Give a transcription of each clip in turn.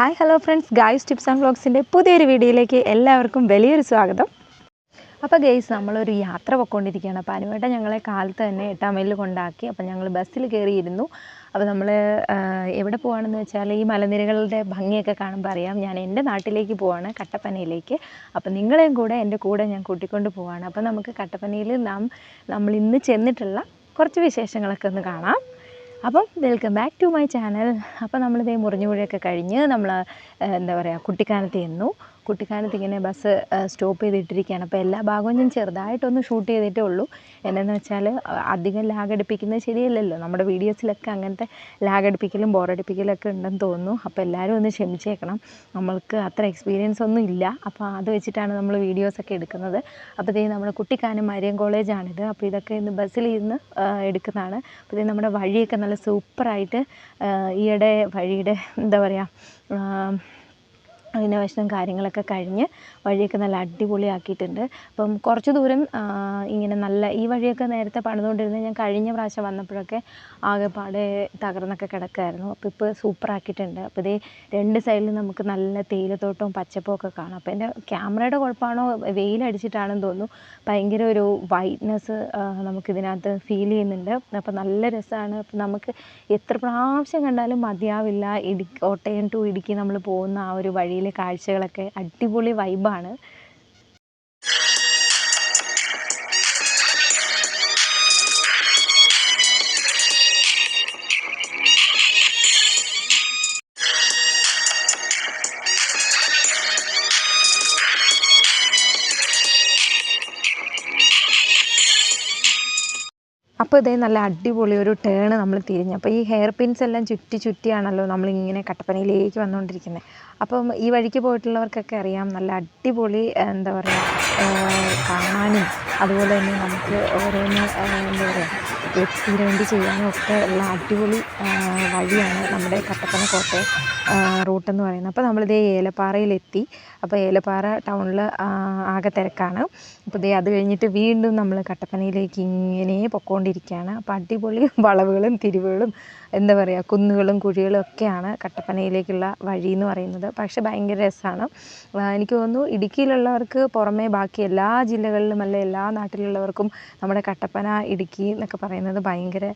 Hi hello friends guys tips and വ്ളോഗ്സിന്റെ പുതിയൊരു വീഡിയോയിലേക്ക് എല്ലാവർക്കും വലിയൊരു സ്വാഗതം. അപ്പോൾ ഗെയ്സ് നമ്മളൊരു യാത്ര പൊയ്ക്കൊണ്ടിരിക്കുകയാണ്. അപ്പോൾ അനുവേട്ട ഞങ്ങളെ കാലത്ത് തന്നെ എട്ടാം മൈലിൽ കൊണ്ടാക്കി. അപ്പോൾ ഞങ്ങൾ ബസ്സിൽ കയറിയിരുന്നു അപ്പോൾ നമ്മൾ എവിടെ പോവാണെന്ന് വെച്ചാൽ ഈ മലനിരകളുടെ ഭംഗിയൊക്കെ കാണുമ്പോൾ അറിയാം. ഞാൻ എന്റെ നാട്ടിലേക്ക് പോവാണ് കട്ടപ്പനയിലേക്ക്. അപ്പോൾ നിങ്ങളെയും കൂടെ എന്റെ കൂടെ ഞാൻ കൂട്ടിക്കൊണ്ട് പോവാണ്. അപ്പോൾ നമുക്ക് കട്ടപ്പനയിൽ നാം നമ്മൾ ഇന്ന് ചെന്നിട്ടുള്ള കുറച്ച് വിശേഷങ്ങളൊക്കെ ഒന്ന് കാണാം. അപ്പം welcome back to my channel. അപ്പോൾ നമ്മളിതേ മുറിഞ്ഞുപുഴയൊക്കെ കഴിഞ്ഞ് നമ്മൾ എന്താ പറയുക കുട്ടിക്കാനത്ത് ചെന്നു. കുട്ടിക്കാനത്ത് ഇങ്ങനെ ബസ് സ്റ്റോപ്പ് ചെയ്തിട്ടിരിക്കുകയാണ്. അപ്പോൾ എല്ലാ ഭാഗവും ഞാൻ ചെറുതായിട്ടൊന്ന് ഷൂട്ട് ചെയ്തിട്ടേ ഉള്ളൂ. എന്നു വെച്ചാൽ അധികം ലാഗടിപ്പിക്കുന്നത് ശരിയല്ലല്ലോ. നമ്മുടെ വീഡിയോസിലൊക്കെ അങ്ങനത്തെ ലാഗ് ബോറടിപ്പിക്കലും ബോറടിപ്പിക്കലൊക്കെ ഉണ്ടെന്ന് തോന്നുന്നു. അപ്പോൾ എല്ലാവരും ഒന്ന് ക്ഷമിച്ചേക്കണം. നമ്മൾക്ക് അത്ര എക്സ്പീരിയൻസ് ഒന്നും ഇല്ല. അപ്പോൾ അത് വെച്ചിട്ടാണ് നമ്മൾ വീഡിയോസൊക്കെ എടുക്കുന്നത്. അപ്പോൾ ഇതേ നമ്മുടെ കുട്ടിക്കാനം മരിയം കോളേജാണിത്. അപ്പോൾ ഇതൊക്കെ ഇന്ന് ബസ്സിൽ ഇരുന്ന് എടുക്കുന്നതാണ്. അപ്പോൾ ഇതേ നമ്മുടെ വഴിയൊക്കെ നല്ല സൂപ്പറായിട്ട് ഈയിടെ വഴിയുടെ എന്താ പറയുക റിനോവേഷനും കാര്യങ്ങളൊക്കെ കഴിഞ്ഞ് വഴിയൊക്കെ നല്ല അടിപൊളിയാക്കിയിട്ടുണ്ട്. അപ്പം കുറച്ച് ദൂരം ഇങ്ങനെ നല്ല ഈ വഴിയൊക്കെ നേരത്തെ പണിതുകൊണ്ടിരുന്നത് ഞാൻ കഴിഞ്ഞ പ്രാവശ്യം വന്നപ്പോഴൊക്കെ ആകെപ്പാടെ തകർന്നൊക്കെ കിടക്കുമായിരുന്നു അപ്പോൾ ഇപ്പോൾ സൂപ്പറാക്കിയിട്ടുണ്ട്. അപ്പോൾ ഇതേ രണ്ട് സൈഡിലും നമുക്ക് നല്ല തേയിലത്തോട്ടവും പച്ചപ്പും ഒക്കെ കാണാം. അപ്പോൾ എന്റെ ക്യാമറയുടെ കുഴപ്പമാണോ? വെയിലടിച്ചിട്ടാണെന്ന് തോന്നുന്നു. ഭയങ്കര ഒരു വൈറ്റ്നെസ് നമുക്കിതിനകത്ത് ഫീൽ ചെയ്യുന്നുണ്ട്. അപ്പോൾ നല്ല രസമാണ്. അപ്പോൾ നമുക്ക് എത്ര പ്രാവശ്യം കണ്ടാലും മതിയാവില്ല. ഇടി കോട്ടയം ടു ഇടുക്കി നമ്മൾ പോകുന്ന ആ ഒരു വഴി വഴിയിലെ കാഴ്ചകളൊക്കെ അടിപൊളി വൈബാണ്. അപ്പോൾ ഇതേ നല്ല അടിപൊളി ഒരു ടേൺ നമ്മൾ തിരിഞ്ഞു. അപ്പോൾ ഈ ഹെയർ പിൻസ് എല്ലാം ചുറ്റി ചുറ്റിയാണല്ലോ നമ്മളിങ്ങനെ കട്ടപ്പനയിലേക്ക് വന്നുകൊണ്ടിരിക്കുന്നത് അപ്പം ഈ വഴിക്ക് പോയിട്ടുള്ളവർക്കൊക്കെ അറിയാം. നല്ല അടിപൊളി എന്താ പറയുക കാണാനും അതുപോലെ തന്നെ നമുക്ക് ഓരോന്ന് എന്താ പറയുക എക്സ്പീരിയൻസ് ചെയ്യാനും ഒക്കെ ഉള്ള അടിപൊളി വഴിയാണ് നമ്മുടെ കട്ടപ്പന കോട്ടയം റൂട്ടെന്ന് പറയുന്നത്. അപ്പോൾ നമ്മളിതേ ഏലപ്പാറയിലെത്തി. അപ്പോൾ ഏലപ്പാറ ടൗണിൽ ആകെ തിരക്കാണ്. അപ്പോൾ ഇതേ അത് കഴിഞ്ഞിട്ട് വീണ്ടും നമ്മൾ കട്ടപ്പനയിലേക്ക് ഇങ്ങനെ പൊക്കോണ്ടിരിക്കുകയാണ് അപ്പോൾ അടിപൊളി വളവുകളും തിരിവുകളും എന്താ പറയുക കുന്നുകളും കുഴികളും ഒക്കെയാണ് കട്ടപ്പനയിലേക്കുള്ള വഴി എന്ന് പറയുന്നത്. പക്ഷേ ഭയങ്കര രസമാണ് എനിക്ക് തോന്നുന്നു ഇടുക്കിയിലുള്ളവർക്ക് പുറമേ ബാക്കി എല്ലാ ജില്ലകളിലും അല്ല എല്ലാ നാട്ടിലുള്ളവർക്കും നമ്മുടെ കട്ടപ്പന ഇടുക്കി എന്നൊക്കെ പറയുന്നത് ഭയങ്കര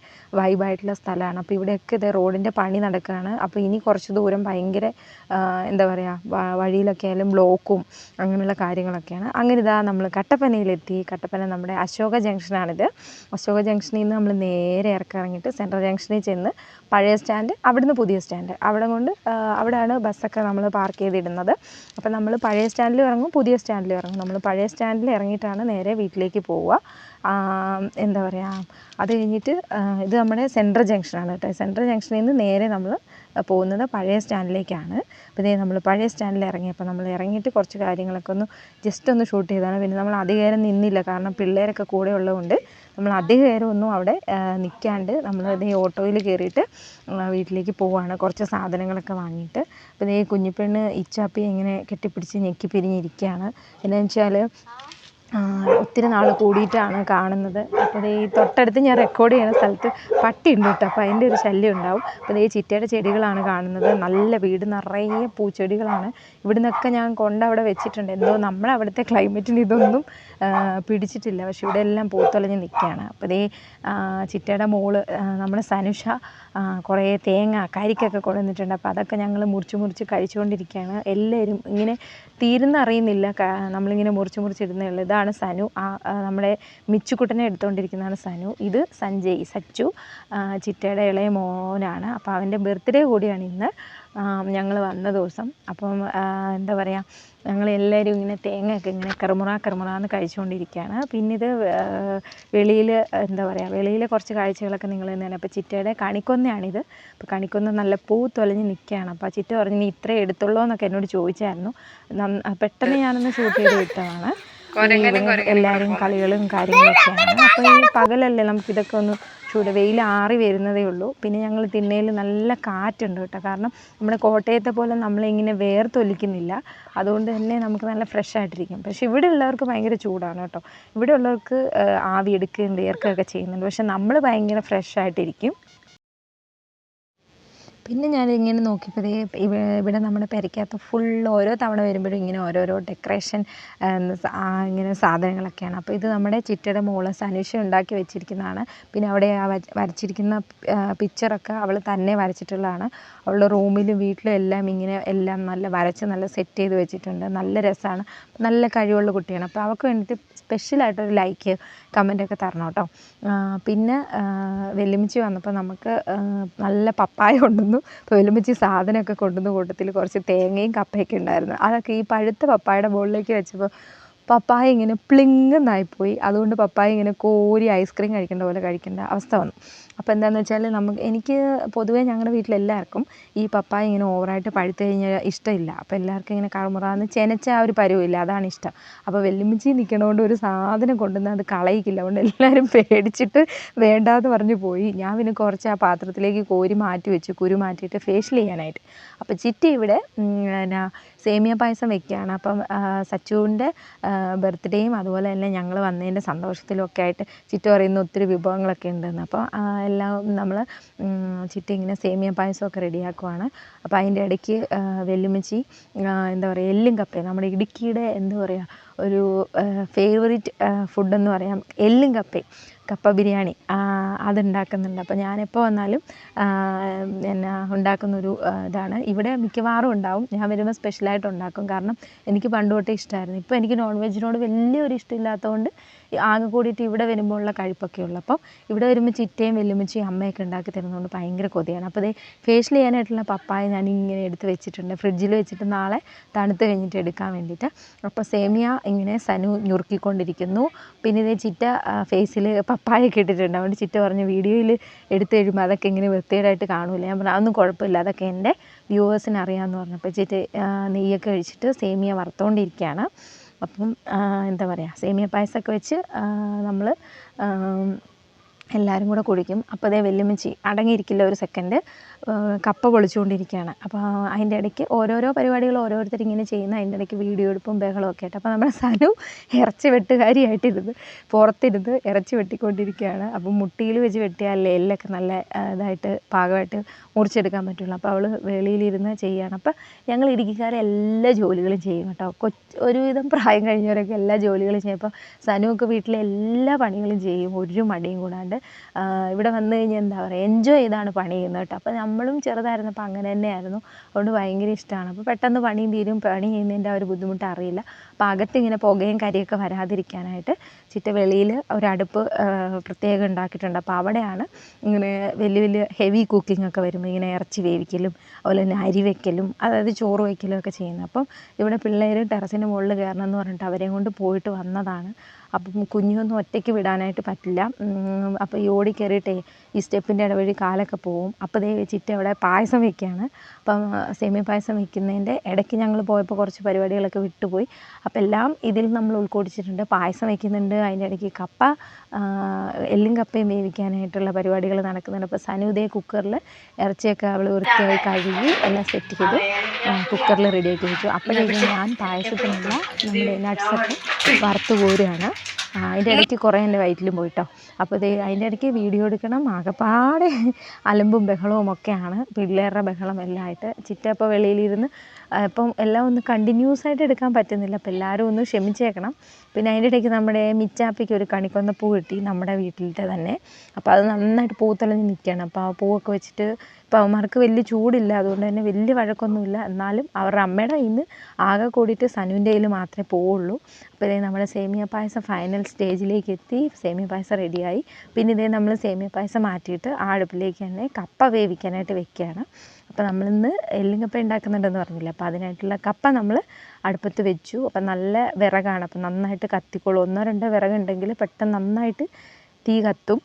വൈബായിട്ടുള്ള സ്ഥലമാണ്. അപ്പോൾ ഇവിടെയൊക്കെ ഇതേ റോഡിന്റെ പണി നടക്കുകയാണ്. അപ്പോൾ ഇനി കുറച്ച് ദൂരം ഭയങ്കര എന്താ പറയുക വഴിയിലൊക്കെ ആയാലും ബ്ലോക്കും അങ്ങനെയുള്ള കാര്യങ്ങളൊക്കെയാണ്. അങ്ങനെ ഇതാ നമ്മൾ കട്ടപ്പനയിലെത്തി. കട്ടപ്പന നമ്മുടെ അശോക ജംഗ്ഷനാണിത്. അശോക ജംഗ്ഷനിൽ നിന്ന് നമ്മൾ നേരെ ഇറക്കി ഇറങ്ങിയിട്ട് സെൻട്രൽ ജംഗ്ഷനിൽ ചെന്ന് പഴയ സ്റ്റാൻഡ് അവിടുന്ന് പുതിയ സ്റ്റാൻഡ്. അവിടെ കൊണ്ട് അവിടെയാണ് ബസ്സൊക്കെ നമ്മൾ പാർക്ക് ചെയ്തിടുന്നത്. അപ്പോൾ നമ്മൾ പഴയ സ്റ്റാൻഡിൽ ഇറങ്ങും പുതിയ സ്റ്റാൻഡിൽ ഇറങ്ങും. നമ്മൾ പഴയ സ്റ്റാൻഡിൽ ഇറങ്ങിയിട്ടാണ് നേരെ വീട്ടിലേക്ക് പോവുക. എന്താ പറയുക അത് കഴിഞ്ഞിട്ട് ഇത് നമ്മുടെ സെൻട്രൽ ജംഗ്ഷനാണ് കേട്ടോ. സെൻട്രൽ ജംഗ്ഷനിൽ നിന്ന് നേരെ നമ്മൾ പോകുന്നത് പഴയ സ്റ്റാൻഡിലേക്കാണ്. അപ്പോൾ ഇതേ നമ്മൾ പഴയ സ്റ്റാൻഡിൽ ഇറങ്ങിയപ്പോൾ നമ്മൾ ഇറങ്ങിയിട്ട് കുറച്ച് കാര്യങ്ങളൊക്കെ ഒന്ന് ജസ്റ്റ് ഒന്ന് ഷൂട്ട് ചെയ്തതാണ് പിന്നെ നമ്മൾ അധികേരം നിന്നില്ല. കാരണം പിള്ളേരൊക്കെ കൂടെ ഉള്ളതുകൊണ്ട് നമ്മൾ അധികേരം ഒന്നും അവിടെ നിൽക്കാണ്ട് നമ്മൾ ഇതേ ഓട്ടോയിൽ കയറിയിട്ട് വീട്ടിലേക്ക് പോവുകയാണ് കുറച്ച് സാധനങ്ങളൊക്കെ വാങ്ങിയിട്ട്. അപ്പോൾ ഇതേ കുഞ്ഞിപ്പെണ്ണ് ഇച്ചാപ്പി ഇങ്ങനെ കെട്ടിപ്പിടിച്ച് ഞെക്കി പിരിഞ്ഞിരിക്കുകയാണ്. എന്നാന്ന് വെച്ചാൽ ഒത്തിരി നാൾ കൂടിയിട്ടാണ് കാണുന്നത്. അപ്പോൾ ഈ തൊട്ടടുത്ത് ഞാൻ റെക്കോർഡ് ചെയ്യുന്ന സ്ഥലത്ത് പട്ടി ഉണ്ട് കേട്ടോ. അപ്പോൾ അതിന്റെ ഒരു ശല്യം ഉണ്ടാവും. അപ്പോൾ ദേ ചിറ്റയുടെ ചെടികളാണ് കാണുന്നത്. നല്ല വീട് നിറയെ പൂച്ചെടികളാണ്. ഇവിടെ നിന്നൊക്കെ ഞാൻ കൊണ്ട് അവിടെ വെച്ചിട്ടുണ്ട്. എന്തോ നമ്മളവിടുത്തെ ക്ലൈമറ്റിന് ഇതൊന്നും പിടിച്ചിട്ടില്ല. പക്ഷേ ഇവിടെ എല്ലാം പൂത്തൊലഞ്ഞ് നിൽക്കുകയാണ്. അപ്പോൾ ദേ ചിറ്റയുടെ മോൾ നമ്മുടെ സനുഷ കുറേ തേങ്ങ കരിക്കൊക്കെ കൊണ്ടുവന്നിട്ടുണ്ട്. അപ്പോൾ അതൊക്കെ ഞങ്ങൾ മുറിച്ച് മുറിച്ച് കഴിച്ചുകൊണ്ടിരിക്കുകയാണ്. എല്ലാവരും ഇങ്ങനെ തീരുന്നറിയുന്നില്ല. നമ്മളിങ്ങനെ മുറിച്ച് മുറിച്ചിടുന്നേ ഉള്ളൂ. ഇതാണ് സനു. ആ നമ്മുടെ മിച്ചുക്കുട്ടനെ എടുത്തുകൊണ്ടിരിക്കുന്നതാണ് സനു. ഇത് സഞ്ജയ് സച്ചു ചിറ്റയുടെ ഇളയ മോനാണ്. അപ്പോൾ അവന്റെ ബർത്ത്ഡേ കൂടിയാണ് ഇന്ന്. ഞങ്ങൾ വന്ന ദിവസം. അപ്പം എന്താ പറയുക ഞങ്ങൾ എല്ലാവരും ഇങ്ങനെ തേങ്ങയൊക്കെ ഇങ്ങനെ കറുമുറ കറുമുറ എന്ന് കഴിച്ചുകൊണ്ടിരിക്കുകയാണ്. പിന്നെ ഇത് വെളിയിൽ എന്താ പറയുക വെളിയിലെ കുറച്ച് കാഴ്ചകളൊക്കെ നിങ്ങൾ തന്നെയാണ്. അപ്പോൾ ചിറ്റയുടെ കണിക്കൊന്നയാണിത് അപ്പോൾ കണിക്കൊന്ന നല്ല പൂ തൊലഞ്ഞ് നിൽക്കുകയാണ്. അപ്പോൾ ചിറ്റ പറഞ്ഞു നീ ഇത്രേ എടുത്തുള്ളൂ എന്നൊക്കെ എന്നോട് ചോദിച്ചായിരുന്നു. പെട്ടെന്ന് ഞാനൊന്ന് ഷൂട്ട് ചെയ്ത് വിട്ടതാണ്. എല്ലാവരും കളികളും കാര്യങ്ങളൊക്കെയാണ്. അപ്പോൾ ഈ പകലല്ലേ നമുക്കിതൊക്കെ ഒന്ന് ചൂട് വെയിൽ ആറി വരുന്നതേ ഉള്ളൂ. പിന്നെ ഞങ്ങൾ തിണ്ണയിൽ നല്ല കാറ്റുണ്ട് കേട്ടോ. കാരണം നമ്മുടെ കോട്ടയത്തെ പോലെ നമ്മളിങ്ങനെ വേർത്തൊലിക്കുന്നില്ല. അതുകൊണ്ട് തന്നെ നമുക്ക് നല്ല ഫ്രഷ് ആയിട്ടിരിക്കും. പക്ഷേ ഇവിടെ ഉള്ളവർക്ക് ഭയങ്കര ചൂടാണ് കേട്ടോ. ഇവിടെ ഉള്ളവർക്ക് ആവി എടുക്കുകയും വേർക്കുകയൊക്കെ ചെയ്യുന്നുണ്ട്. പക്ഷെ നമ്മൾ ഭയങ്കര ഫ്രഷ് ആയിട്ടിരിക്കും. പിന്നെ ഞാനിങ്ങനെ നോക്കിയപ്പോൾ ദേ ഇവിടെ നമ്മുടെ പെരയ്ക്കകത്ത് ഫുൾ ഓരോ തവണ വരുമ്പോഴും ഇങ്ങനെ ഓരോരോ ഡെക്കറേഷൻ ഇങ്ങനെ സാധനങ്ങളൊക്കെയാണ്. അപ്പോൾ ഇത് നമ്മുടെ ചിറ്റയുടെ മോൾ സനുഷ ഉണ്ടാക്കി വെച്ചിരിക്കുന്നതാണ്. പിന്നെ അവിടെ ആ വര- വരച്ചിരിക്കുന്ന പിക്ചറൊക്കെ അവൾ തന്നെ വരച്ചിട്ടുള്ളതാണ്. അവളുടെ റൂമിലും വീട്ടിലും എല്ലാം ഇങ്ങനെ എല്ലാം നല്ല വരച്ച് നല്ല സെറ്റ് ചെയ്ത് വെച്ചിട്ടുണ്ട്. നല്ല രസമാണ് നല്ല കഴിവുള്ള കുട്ടിയാണ്. അപ്പോൾ അവൾക്ക് വേണ്ടിയിട്ട് സ്പെഷ്യലായിട്ടൊരു ലൈക്ക് കമന്റൊക്കെ തരണം കേട്ടോ പിന്നെ വെല്ലുമിച്ചി വന്നപ്പോൾ നമുക്ക് നല്ല പപ്പായ കൊണ്ടുവന്നു. അപ്പോൾ വെല്ലുമിച്ചി സാധനമൊക്കെ കൊണ്ടുവന്ന് കൂട്ടത്തിൽ കുറച്ച് തേങ്ങയും കപ്പയൊക്കെ ഉണ്ടായിരുന്നു. അതൊക്കെ ഈ പഴുത്ത പപ്പായയുടെ മുകളിലേക്ക് വെച്ചപ്പോൾ പപ്പായ ഇങ്ങനെ പ്ലിങ്ങെന്നായിപ്പോയി. അതുകൊണ്ട് പപ്പായ ഇങ്ങനെ കോരി ഐസ്ക്രീം കഴിക്കേണ്ട പോലെ കഴിക്കേണ്ട അവസ്ഥ വന്നു. അപ്പോൾ എന്താണെന്ന് വെച്ചാൽ നമുക്ക് എനിക്ക് പൊതുവേ ഞങ്ങളുടെ വീട്ടിൽ എല്ലാവർക്കും ഈ പപ്പായ ഇങ്ങനെ ഓവറായിട്ട് പഴുത്ത് കഴിഞ്ഞാൽ ഇഷ്ടമില്ല. അപ്പോൾ എല്ലാവർക്കും ഇങ്ങനെ കറുമുറാന്ന് ചെനച്ച ആ ഒരു പരുവില്ല അതാണ് ഇഷ്ടം. അപ്പോൾ വെല്ലുമിച്ചി നിൽക്കണോണ്ട് ഒരു സാധനം കൊണ്ടുവന്ന് അത് കളയിക്കില്ല. അതുകൊണ്ട് എല്ലാവരും പേടിച്ചിട്ട് വേണ്ടാന്ന് പറഞ്ഞു പോയി. ഞാൻ പിന്നെ കുറച്ച് ആ പാത്രത്തിലേക്ക് കോരി മാറ്റി വെച്ച്. കുരു മാറ്റിയിട്ട് ഫേഷ്യൽ ചെയ്യാനായിട്ട്. അപ്പോൾ ചിറ്റി ഇവിടെ ഉം, പിന്നെ സേമിയ പായസം വെക്കുകയാണ്. അപ്പം സച്ചുവിന്റെ ബർത്ത്ഡേയും അതുപോലെ തന്നെ ഞങ്ങൾ വന്നതിന്റെ സന്തോഷത്തിലൊക്കെ ആയിട്ട് ചിറ്റ പറയുന്ന ഒത്തിരി വിഭവങ്ങളൊക്കെ ഉണ്ടെന്ന്. അപ്പോൾ എല്ലാം നമ്മൾ ചിറ്റ ഇങ്ങനെ സേമിയ പായസമൊക്കെ റെഡിയാക്കുവാണ്. അപ്പോൾ അതിന്റെ ഇടയ്ക്ക് വെല്ലുമിച്ചി എന്താ പറയുക എല്ലും കപ്പയും. നമ്മുടെ ഇടുക്കിയുടെ എന്താ പറയുക ഒരു ഫേവറിറ്റ് ഫുഡെന്ന് പറയാം എല്ലും കപ്പയും. കപ്പ ബിരിയാണി അതുണ്ടാക്കുന്നുണ്ട്. അപ്പോൾ ഞാനെപ്പോൾ വന്നാലും എന്നാ ഉണ്ടാക്കുന്നൊരു ഇതാണ്. ഇവിടെ മിക്കവാറും ഉണ്ടാവും. ഞാൻ വരുമ്പോൾ സ്പെഷ്യലായിട്ട് ഉണ്ടാക്കും. കാരണം എനിക്ക് പണ്ട് തൊട്ടേ ഇഷ്ടമായിരുന്നു ഇപ്പോൾ എനിക്ക് നോൺ വെജിനോട് വലിയൊരു ഇഷ്ടമില്ലാത്തതുകൊണ്ട് ആകെ കൂടിയിട്ട് ഇവിടെ വരുമ്പോൾ ഉള്ള കഴിപ്പൊക്കെ ഉള്ളു. ഇവിടെ വരുമ്പോൾ ചിറ്റയും വെല്ലുമിച്ചയും അമ്മയൊക്കെ ഉണ്ടാക്കി തരുന്നതുകൊണ്ട് ഭയങ്കര കൊതിയാണ്. അപ്പോൾ ദേ ഫേഷ്യൽ ചെയ്യാനായിട്ടുള്ള പപ്പായ ഞാൻ ഇങ്ങനെ എടുത്ത് വെച്ചിട്ടുണ്ട്. ഫ്രിഡ്ജിൽ വെച്ചിട്ട് നാളെ തണുത്ത് കഴിഞ്ഞിട്ട് എടുക്കാൻ വേണ്ടിയിട്ട്. അപ്പോൾ സേമിയ ഇങ്ങനെ സനു ഞുറുക്കിക്കൊണ്ടിരിക്കുന്നു. പിന്നെ ഇതേ ചിറ്റ ഫേസിൽ പപ്പായൊക്കെ ഇട്ടിട്ടുണ്ട്. അതുകൊണ്ട് ചിറ്റ പറഞ്ഞു വീഡിയോയിൽ എടുത്തു കഴിയുമ്പോൾ അതൊക്കെ ഇങ്ങനെ വൃത്തികേടായിട്ട് കാണൂല ഞാൻ പറഞ്ഞു അതൊന്നും കുഴപ്പമില്ല. അതൊക്കെ എന്റെ വ്യൂവേഴ്സിന് അറിയാമെന്ന് പറഞ്ഞപ്പോൾ ചിറ്റ നെയ്യൊക്കെ കഴിച്ചിട്ട് സേമിയ വറുത്തുകൊണ്ടിരിക്കുകയാണ് അപ്പം എന്താ പറയുക സേമിയ പായസമൊക്കെ വെച്ച് നമ്മൾ എല്ലാവരും കൂടെ കുടിക്കും. അപ്പോൾ അതേ വെല്ലുമിച്ചി അടങ്ങിയിരിക്കില്ല ഒരു സെക്കൻഡ് കപ്പ പൊളിച്ചുകൊണ്ടിരിക്കുകയാണ് അപ്പോൾ അതിന്റെ ഇടയ്ക്ക് ഓരോരോ പരിപാടികൾ ഓരോരുത്തർ ഇങ്ങനെ ചെയ്യുന്ന അതിന്റെ ഇടയ്ക്ക് വീഡിയോ എടുപ്പും ബഹളവും ഒക്കെ ആയിട്ട്. അപ്പോൾ നമ്മുടെ സനു ഇറച്ചി വെട്ടുകാരിയായിട്ടിരുന്ന് പുറത്തിരുന്ന് ഇറച്ചി വെട്ടിക്കൊണ്ടിരിക്കുകയാണ്. അപ്പോൾ മുട്ടിയിൽ വെച്ച് വെട്ടിയാൽ എല്ലൊക്കെ നല്ല ഇതായിട്ട് പാകമായിട്ട് മുറിച്ചെടുക്കാൻ പറ്റുള്ളൂ. അപ്പോൾ അവൾ വെളിയിലിരുന്ന് ചെയ്യുകയാണ് അപ്പോൾ ഞങ്ങൾ ഇടുക്കിക്കാരെ എല്ലാ ജോലികളും ചെയ്യും കേട്ടോ. കൊച്ച് ഒരുവിധം പ്രായം കഴിഞ്ഞവരൊക്കെ എല്ലാ ജോലികളും ചെയ്യും. അപ്പോൾ സനുവൊക്കെ വീട്ടിലെ എല്ലാ പണികളും ചെയ്യും. ഒരു മടിയും കൂടാണ്ട്. ഇവിടെ വന്നു കഴിഞ്ഞാൽ എന്താ പറയുക എൻജോയ് ചെയ്താണ് പണി ചെയ്യുന്നത് കേട്ടോ. അപ്പോൾ നമ്മളും ചെറുതായിരുന്നപ്പോൾ അങ്ങനെ തന്നെയായിരുന്നു. അതുകൊണ്ട് ഭയങ്കര ഇഷ്ടമാണ് അപ്പോൾ പെട്ടെന്ന് പണിയും തീരും പണി ചെയ്യുന്നതിന്റെ ആ ഒരു ബുദ്ധിമുട്ട് അറിയില്ല. അപ്പോൾ അകത്തിങ്ങനെ പുകയും കരിയൊക്കെ വരാതിരിക്കാനായിട്ട് ചിറ്റ വെളിയിൽ ഒരടുപ്പ് പ്രത്യേകം ഉണ്ടാക്കിയിട്ടുണ്ട്. അപ്പോൾ അവിടെയാണ് ഇങ്ങനെ വലിയ വലിയ ഹെവി കുക്കിംഗ് ഒക്കെ വരുമ്പോൾ ഇങ്ങനെ ഇറച്ചി വേവിക്കലും അതുപോലെ തന്നെ അരി വെക്കലും അതായത് ചോറ് വയ്ക്കലും ഒക്കെ ചെയ്യുന്നത്. അപ്പം ഇവിടെ പിള്ളേർ ടെറസിന്റെ മുകളിൽ കയറണം എന്ന് പറഞ്ഞിട്ട് അവരെയും കൊണ്ട് പോയിട്ട് വന്നതാണ്. അപ്പം കുഞ്ഞൊന്നും ഒറ്റയ്ക്ക് വിടാനായിട്ട് പറ്റില്ല. അപ്പം അപ്പോൾ ഈ ഓടി കയറിയിട്ടേ ഈ സ്റ്റെപ്പിന്റെ ഇടവഴി കാലൊക്കെ പോവും. അപ്പോൾ ദേ വെച്ചിട്ട് അവിടെ പായസം വെക്കുകയാണ്. അപ്പം സേമിയ പായസം വെക്കുന്നതിന്റെ ഇടയ്ക്ക് ഞങ്ങൾ പോയപ്പോൾ കുറച്ച് പരിപാടികളൊക്കെ വിട്ടുപോയി. അപ്പോൾ എല്ലാം ഇതിൽ നമ്മൾ ഉൾക്കൊടിച്ചിട്ടുണ്ട്. പായസം വെക്കുന്നുണ്ട്. അതിന്റെ ഇടയ്ക്ക് കപ്പ എല്ലും കപ്പയും വേവിക്കാനായിട്ടുള്ള പരിപാടികൾ നടക്കുന്നുണ്ട്. അപ്പോൾ സനുദേ കുക്കറിൽ ഇറച്ചിയൊക്കെ അവൾ വൃത്തിയായി കഴുകി എല്ലാം സെറ്റ് ചെയ്ത്. കുക്കറിൽ റെഡിയാക്കി വെച്ചു. അപ്പോഴേക്കും ഞാൻ പായസത്തിനുള്ള നമ്മുടെ നട്ട്സൊക്കെ വറുത്ത് കോരുകയാണ് ആ, അതിന്റെ ഇടയ്ക്ക് കുറേ എന്റെ വയറ്റിലും പോയിട്ടോ. അപ്പോൾ ഇത് അതിന്റെ ഇടയ്ക്ക് വീഡിയോ എടുക്കണം. ആകെപ്പാടെ അലമ്പും ബഹളവും ഒക്കെയാണ്. പിള്ളേരുടെ ബഹളം എല്ലാം ആയിട്ട്. ചിറ്റ അപ്പോൾ വെളിയിലിരുന്ന് ഇപ്പം എല്ലാം ഒന്ന് കണ്ടിന്യൂസ് ആയിട്ട് എടുക്കാൻ പറ്റുന്നില്ല. അപ്പോൾ എല്ലാവരും ഒന്ന് ക്ഷമിച്ചേക്കണം. പിന്നെ അതിന്റെ ഇടയ്ക്ക് നമ്മുടെ മിച്ചാപ്പിക്ക് ഒരു കണിക്കൊന്ന പൂ കിട്ടി നമ്മുടെ വീട്ടിലത്തെ തന്നെ. അപ്പോൾ അത് നന്നായിട്ട് പൂത്തെളിഞ്ഞ് നിൽക്കുകയാണ്. അപ്പോൾ ആ പൂവൊക്കെ വെച്ചിട്ട് ഇപ്പോൾ അവന്മാർക്ക് വലിയ ചൂടില്ല അതുകൊണ്ട് തന്നെ വലിയ വഴക്കൊന്നുമില്ല. എന്നാലും അവരുടെ അമ്മയുടെ കയ്യിൽ നിന്ന് ആകെ കൂടിയിട്ട് സനുവിന്റെ കയ്യിൽ മാത്രമേ പോവുള്ളൂ. അപ്പോൾ ഇതേ നമ്മുടെ സേമിയ പായസം ഫൈനൽ സ്റ്റേജിലേക്ക് എത്തി. സേമിയ പായസം റെഡിയായി പിന്നെ ഇതേ നമ്മൾ സേമിയ പായസം മാറ്റിയിട്ട് അടുപ്പിലേക്ക് തന്നെ കപ്പ വേവിക്കാനായിട്ട് വെക്കുകയാണ്. അപ്പോൾ നമ്മളിന്ന് എല്ലും കപ്പ ഉണ്ടാക്കുന്നുണ്ടെന്ന് പറഞ്ഞില്ല അപ്പോൾ അതിനായിട്ടുള്ള കപ്പ നമ്മൾ അടുപ്പത്ത് വെച്ചു. അപ്പം നല്ല വിറകാണ് അപ്പം നന്നായിട്ട് കത്തിക്കോളും. ഒന്നോ രണ്ടോ വിറകുണ്ടെങ്കിൽ പെട്ടെന്ന് നന്നായിട്ട് തീ കത്തും.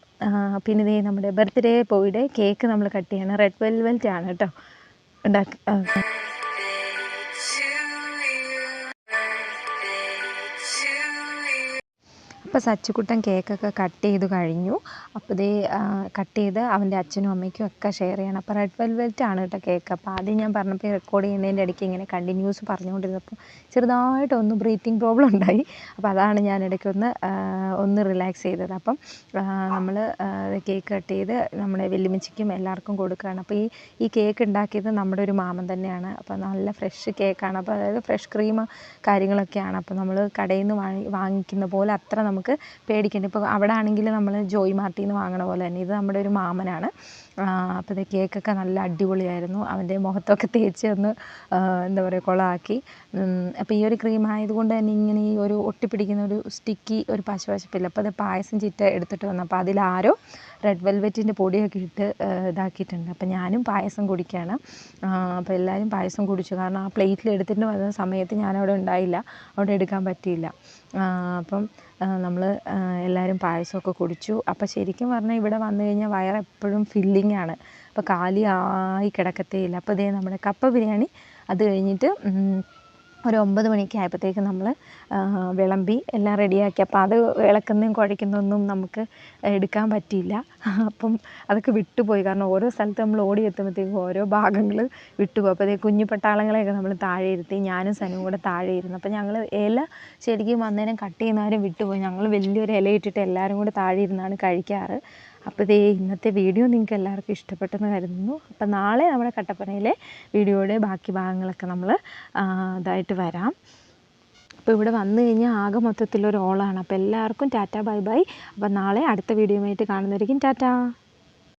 പിന്നെ ഇതേ നമ്മുടെ ബർത്ത്ഡേ ബോയുടെ കേക്ക് നമ്മൾ കട്ട് ചെയ്യണം. റെഡ് വെൽവെറ്റ് ആണ് കേട്ടോ. ഉണ്ടാക്കി അപ്പോൾ സച്ചിക്കുട്ടൻ കേക്കൊക്കെ കട്ട് ചെയ്ത് കഴിഞ്ഞു. അപ്പോൾ ഇതേ കട്ട് ചെയ്ത് അവന്റെ അച്ഛനും അമ്മയ്ക്കും ഒക്കെ ഷെയർ ചെയ്യണം. അപ്പോൾ റെഡ് വെൽവെറ്റ് ആണ് കേട്ടോ കേക്ക്. അപ്പോൾ ആദ്യം ഞാൻ പറഞ്ഞപ്പോൾ റെക്കോർഡ് ചെയ്യുന്നതിന്റെ ഇടയ്ക്ക് ഇങ്ങനെ കണ്ടിന്യൂസ് പറഞ്ഞുകൊണ്ടിരുന്നപ്പോൾ ചെറുതായിട്ടൊന്ന് ബ്രീത്തിങ് പ്രോബ്ലം ഉണ്ടായി. അപ്പോൾ അതാണ് ഞാൻ ഇടയ്ക്ക് ഒന്ന് ഒന്ന് റിലാക്സ് ചെയ്തത്. അപ്പം നമ്മൾ കേക്ക് കട്ട് ചെയ്ത് നമ്മുടെ വെല്ലുമിച്ചിക്കും എല്ലാവർക്കും കൊടുക്കുകയാണ്. അപ്പോൾ ഈ ഈ കേക്ക് ഉണ്ടാക്കിയത് നമ്മുടെ ഒരു മാമൻ തന്നെയാണ്. അപ്പോൾ നല്ല ഫ്രഷ് കേക്കാണ്. അപ്പോൾ അതായത് ഫ്രഷ് ക്രീം കാര്യങ്ങളൊക്കെയാണ്. അപ്പോൾ നമ്മൾ കടയിൽ നിന്ന് വാങ്ങി വാങ്ങിക്കുന്ന പോലെ അത്ര നമുക്ക് പേടിക്കേണ്ട. ഇപ്പോൾ അവിടെ ആണെങ്കിൽ നമ്മൾ ജോയ് മാർട്ടിൽ നിന്ന് വാങ്ങണ പോലെ തന്നെ. ഇത് നമ്മുടെ ഒരു മാമനാണ്. അപ്പോൾ ഇത് കേക്കൊക്കെ നല്ല അടിപൊളിയായിരുന്നു. അവന്റെ മുഖത്തൊക്കെ തേച്ച് ഒന്ന് എന്താ പറയുക കുളമാക്കി അപ്പോൾ ഈ ഒരു ക്രീം ആയതുകൊണ്ട് തന്നെ ഇങ്ങനെ ഈ ഒരു ഒട്ടിപ്പിടിക്കുന്ന ഒരു സ്റ്റിക്കി ഒരു പശുപശപ്പില്ല. അപ്പോൾ അത് പായസം ചിറ്റ എടുത്തിട്ട് വന്നു. അപ്പോൾ അതിലാരോ റെഡ് വെൽവെറ്റിന്റെ പൊടിയൊക്കെ ഇട്ട് ഇതാക്കിയിട്ടുണ്ട്. അപ്പോൾ ഞാനും പായസം കുടിക്കുകയാണ് അപ്പോൾ എല്ലാവരും പായസം കുടിച്ചു. കാരണം ആ പ്ലേറ്റിൽ എടുത്തിട്ട് വന്ന സമയത്ത് ഞാനവിടെ ഉണ്ടായില്ല. അവിടെ എടുക്കാൻ പറ്റിയില്ല. അപ്പം നമ്മൾ എല്ലാവരും പായസമൊക്കെ കുടിച്ചു. അപ്പോൾ ശരിക്കും പറഞ്ഞാൽ ഇവിടെ വന്നു കഴിഞ്ഞാൽ വയറെപ്പോഴും കാലി ആയി കിടക്കത്തേ ഇല്ല. അപ്പോൾ ദേ നമ്മുടെ കപ്പ ബിരിയാണി അത് കഴിഞ്ഞിട്ട് ഒരു ഒമ്പത് മണിയൊക്കെ ആയപ്പോഴത്തേക്കും നമ്മൾ വിളമ്പി എല്ലാം റെഡിയാക്കി. അപ്പോൾ അത് ഇളക്കുന്നതും കുഴയ്ക്കുന്നതൊന്നും നമുക്ക് എടുക്കാൻ പറ്റിയില്ല. അപ്പം അതൊക്കെ വിട്ടുപോയി. കാരണം ഓരോ സ്ഥലത്ത് നമ്മൾ ഓടി എത്തുമ്പോഴത്തേക്കും ഓരോ ഭാഗങ്ങൾ വിട്ടുപോയി. അപ്പോൾ കുഞ്ഞു പട്ടാളങ്ങളെയൊക്കെ നമ്മൾ താഴെ ഇരുത്തി ഞാനും സനുവും കൂടെ താഴെ ഇരുന്നു. അപ്പോൾ ഞങ്ങൾ ഇല ശരിക്കും അന്നേരം കട്ട് ചെയ്യുന്നവരും വിട്ടുപോയി. ഞങ്ങൾ വലിയൊരു ഇല ഇട്ടിട്ട് എല്ലാവരും കൂടെ താഴെ ഇരുന്നാണ് കഴിക്കാറ്. അപ്പോൾ ഇതേ ഇന്നത്തെ വീഡിയോ നിങ്ങൾക്ക് എല്ലാവർക്കും ഇഷ്ടപ്പെട്ടെന്ന് കരുതുന്നു. അപ്പോൾ നാളെ നമ്മുടെ കട്ടപ്പനയിലെ വീഡിയോയുടെ ബാക്കി ഭാഗങ്ങളൊക്കെ നമ്മൾ ഇതായിട്ട് വരാം. അപ്പോൾ ഇവിടെ വന്നു കഴിഞ്ഞാൽ ആകെ മൊത്തത്തിലൊരു ഓളാണ് അപ്പോൾ എല്ലാവർക്കും ടാറ്റ ബൈ ബൈ. അപ്പോൾ നാളെ അടുത്ത വീഡിയോയുമായിട്ട് കാണുന്നതായിരിക്കും ടാറ്റ.